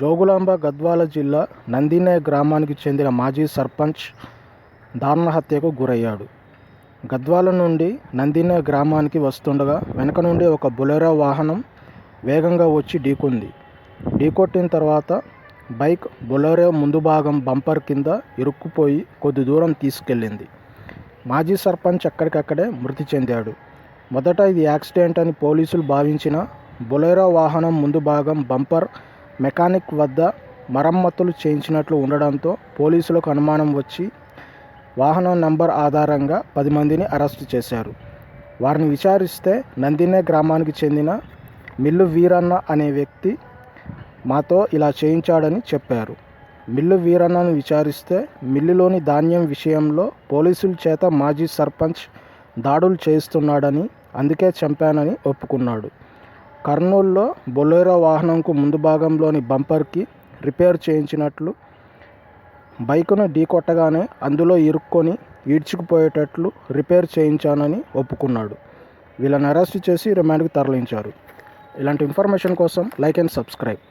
జోగులాంబ గద్వాల జిల్లా నందినే గ్రామానికి చెందిన మాజీ సర్పంచ్ దారుణ హత్యకు గురయ్యాడు. గద్వాల నుండి నందినే గ్రామానికి వస్తుండగా వెనక నుండి ఒక బొలెరో వాహనం వేగంగా వచ్చి ఢీకొంది. ఢీకొట్టిన తర్వాత బైక్ బొలెరో ముందు భాగం బంపర్ కింద ఇరుక్కుపోయి కొద్ది దూరం తీసుకెళ్ళింది. మాజీ సర్పంచ్ అక్కడికక్కడే మృతి చెందాడు. మొదట ఇది యాక్సిడెంట్ అని పోలీసులు భావించిన బొలెరో వాహనం ముందు భాగం బంపర్ మెకానిక్ వద్ద మరమ్మతులు చేయించినట్లు ఉండడంతో పోలీసులకు అనుమానం వచ్చి వాహనం నంబర్ ఆధారంగా పది మందిని అరెస్టు చేశారు. వారిని విచారిస్తే నందినే గ్రామానికి చెందిన మిల్లు వీరన్న అనే వ్యక్తి మాతో ఇలా చేయించాడని చెప్పారు. మిల్లు వీరన్నను విచారిస్తే మిల్లులోని ధాన్యం విషయంలో పోలీసుల చేత మాజీ సర్పంచ్ దాడులు చేస్తున్నాడని అందుకే చంపానని ఒప్పుకున్నాడు. కర్నూలులో బొలెరో వాహనంకు ముందు భాగంలోని బంపర్కి రిపేర్ చేయించినట్లు బైకును ఢీకొట్టగానే అందులో ఇరుక్కొని ఈడ్చుకుపోయేటట్లు రిపేర్ చేయించానని ఒప్పుకున్నాడు. వీళ్ళని అరెస్ట్ చేసి రిమాండ్కి తరలించారు. ఇలాంటి ఇన్ఫర్మేషన్ కోసం లైక్ అండ్ సబ్స్క్రైబ్.